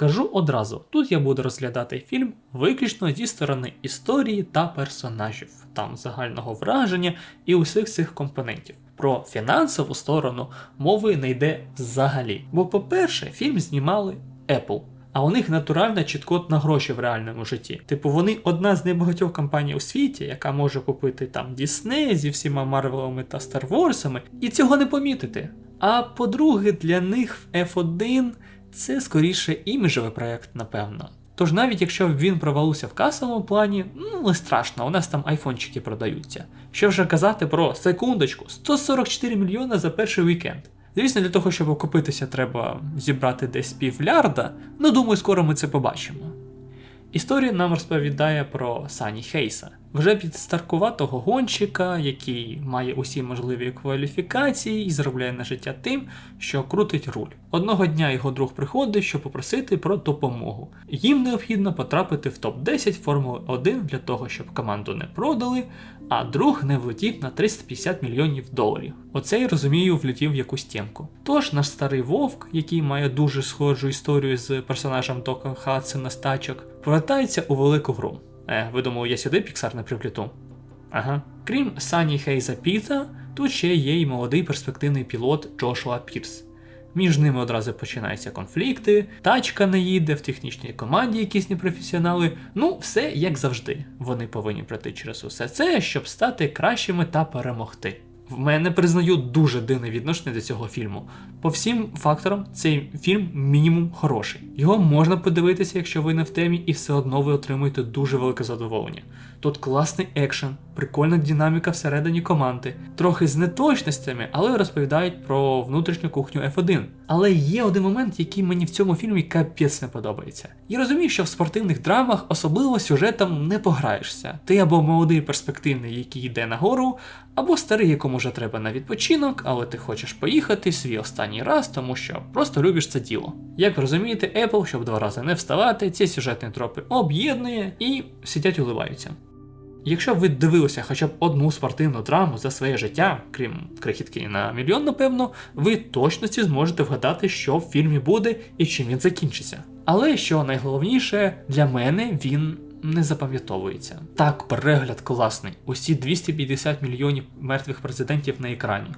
Кажу одразу, тут я буду розглядати фільм виключно зі сторони історії та персонажів, там загального враження і усіх цих компонентів. Про фінансову сторону мови не йде взагалі. Бо, по-перше, фільм знімали Apple. А у них натуральна чіткот на гроші в реальному житті. Типу, вони одна з небагатьох компаній у світі, яка може купити там Дісней зі всіма Марвелами та Wars, і цього не помітити. А по-друге, для них F1 це скоріше іміджевий проект, напевно. Тож навіть якщо б він провалився в касовому плані, ну не страшно, у нас там айфончики продаються. Що вже казати про секундочку, 144 мільйони за перший вікенд. Звісно, для того, щоб окупитися, треба зібрати десь півлярда, ну думаю, скоро ми це побачимо. Історія нам розповідає про Сані Хейса, вже підстаркуватого гонщика, який має усі можливі кваліфікації і заробляє на життя тим, що крутить руль. Одного дня його друг приходить, щоб попросити про допомогу. Їм необхідно потрапити в топ-10 Формули 1 для того, щоб команду не продали, а друг не влетів на 350 мільйонів доларів. Оце я розумію, влетів в якусь тємку. Тож наш старий вовк, який має дуже схожу історію з персонажем Тока Хадсона з тачок, повертається у велику гру. Е, ви думали, я сюди Піксар не припліту? Ага. Крім Сані Хейза Піта, тут ще є й молодий перспективний пілот Джошуа Пірс. Між ними одразу починаються конфлікти, тачка не їде, в технічній команді якісь непрофесіонали. Ну, все як завжди. Вони повинні пройти через усе це, щоб стати кращими та перемогти. В мене признаю дуже дивне відношення до цього фільму. По всім факторам, цей фільм мінімум хороший. Його можна подивитися, якщо ви не в темі, і все одно ви отримуєте дуже велике задоволення. Тут класний екшен, прикольна динаміка всередині команди, трохи з неточностями, але розповідають про внутрішню кухню F1. Але є один момент, який мені в цьому фільмі капець не подобається. Я розумію, що в спортивних драмах особливо сюжетом не пограєшся. Ти або молодий перспективний, який йде нагору, або старий, якому вже треба на відпочинок, але ти хочеш поїхати свій останній раз, тому що просто любиш це діло. Як розумієте, Apple, щоб два рази не вставати, ці сюжетні тропи об'єднує і сидять уливаються. Якщо ви дивилися хоча б одну спортивну драму за своє життя, крім крихітки на мільйон, напевно, ви точності зможете вгадати, що в фільмі буде і чим він закінчиться. Але що найголовніше, для мене він не запам'ятовується. Так, перегляд класний. Усі 250 мільйонів мертвих президентів на екрані.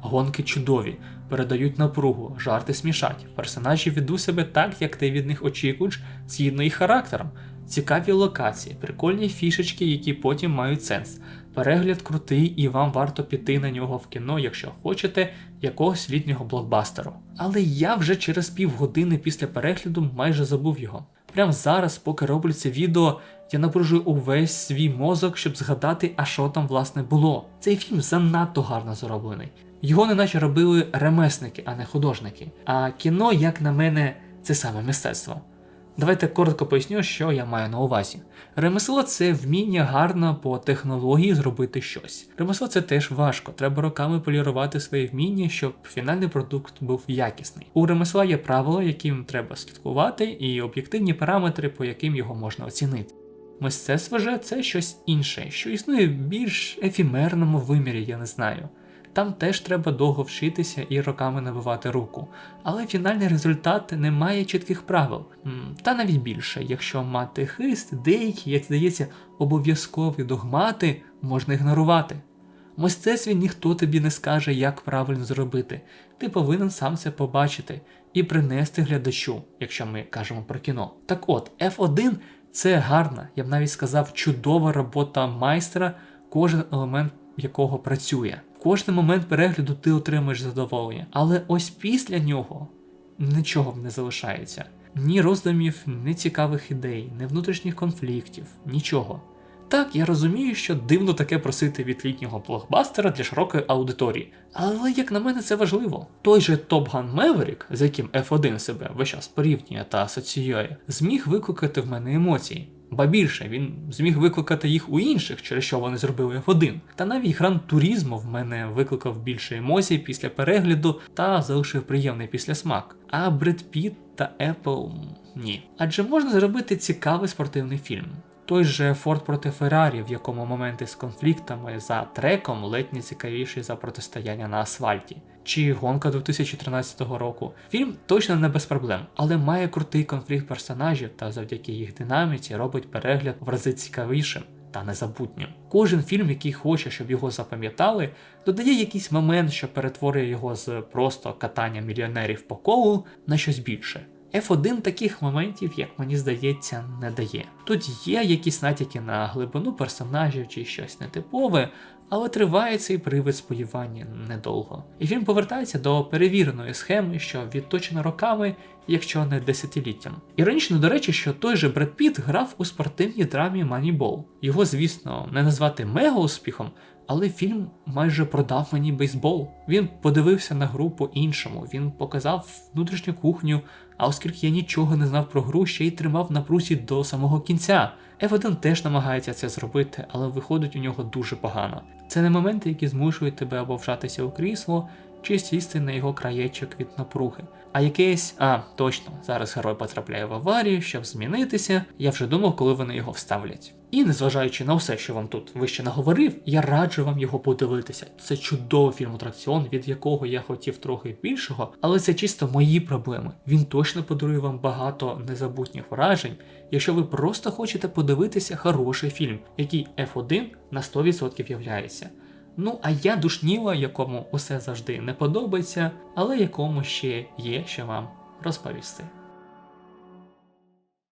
Гонки чудові, передають напругу, жарти смішать. Персонажі ведуть себе так, як ти від них очікуєш, згідно їх характером. Цікаві локації, прикольні фішечки, які потім мають сенс. Перегляд крутий, і вам варто піти на нього в кіно, якщо хочете якогось літнього блокбастеру. Але я вже через півгодини після перегляду майже забув його. Прямо зараз, поки роблю це відео, я напружую увесь свій мозок, щоб згадати, а що там власне було. Цей фільм занадто гарно зроблений. Його неначе робили ремесники, а не художники. А кіно, як на мене, це саме мистецтво. Давайте коротко поясню, що я маю на увазі. Ремесло це вміння гарно по технології зробити щось. Ремесло це теж важко, треба роками полірувати своє вміння, щоб фінальний продукт був якісний. У ремесла є правила, яким треба слідкувати, і об'єктивні параметри, по яким його можна оцінити. Мистецтво же це щось інше, що існує в більш ефімерному вимірі, я не знаю. Там теж треба довго вчитися і роками набивати руку. Але фінальний результат не має чітких правил. Та навіть більше, якщо мати хист, деякі, як здається, обов'язкові догмати можна ігнорувати. В мистецтві ніхто тобі не скаже, як правильно зробити. Ти повинен сам це побачити і принести глядачу, якщо ми кажемо про кіно. Так от, F1 це гарна, я б навіть сказав, чудова робота майстра, кожен елемент якого працює. Кожний момент перегляду ти отримаєш задоволення, але ось після нього нічого не залишається. Ні роздумів, ні цікавих ідей, ні внутрішніх конфліктів, нічого. Так, я розумію, що дивно таке просити від літнього блокбастера для широкої аудиторії, але як на мене це важливо. Той же Top Gun Maverick, з яким F1 себе весь час порівнює та асоціює, зміг викликати в мене емоції. Ба більше він зміг викликати їх у інших, через що вони зробили F1. Та навіть гран турізмо в мене викликав більше емоцій після перегляду та залишив приємний післясмак. А Бред Піт та Apple ні. Адже можна зробити цікавий спортивний фільм. Той же Форд проти Феррарі, в якому моменти з конфліктами за треком ледь не цікавіші за протистояння на асфальті. Чи гонка 2013 року. Фільм точно не без проблем, але має крутий конфлікт персонажів та завдяки їх динаміці робить перегляд в рази цікавішим та незабутнім. Кожен фільм, який хоче, щоб його запам'ятали, додає якийсь момент, що перетворює його з просто катання мільйонерів по колу на щось більше. F1 таких моментів, як мені здається, не дає. Тут є якісь натяки на глибину персонажів чи щось нетипове, але триває цей привид сподівання недовго. І фільм повертається до перевіреної схеми, що відточена роками, якщо не десятиліттям. Іронічно, до речі, що той же Бред Піт грав у спортивній драмі Moneyball. Його, звісно, не назвати мега успіхом, але фільм майже продав мені бейсбол. Він подивився на гру по-іншому, він показав внутрішню кухню, а оскільки я нічого не знав про гру, ще й тримав на прусі до самого кінця. F1 теж намагається це зробити, але виходить у нього дуже погано. Це не моменти, які змушують тебе або вжатися у крісло, чи сісти на його краєчок від напруги. А якесь, а точно, зараз герой потрапляє в аварію, щоб змінитися. Я вже думав, коли вони його вставлять. І незважаючи на все, що вам тут вище наговорив, я раджу вам його подивитися. Це чудовий фільм атракціон, від якого я хотів трохи більшого, але це чисто мої проблеми. Він точно подарує вам багато незабутніх вражень, якщо ви просто хочете подивитися хороший фільм, який F1 на 100% являється. Ну, а я душніла, якому усе завжди не подобається, але якому ще є що вам розповісти.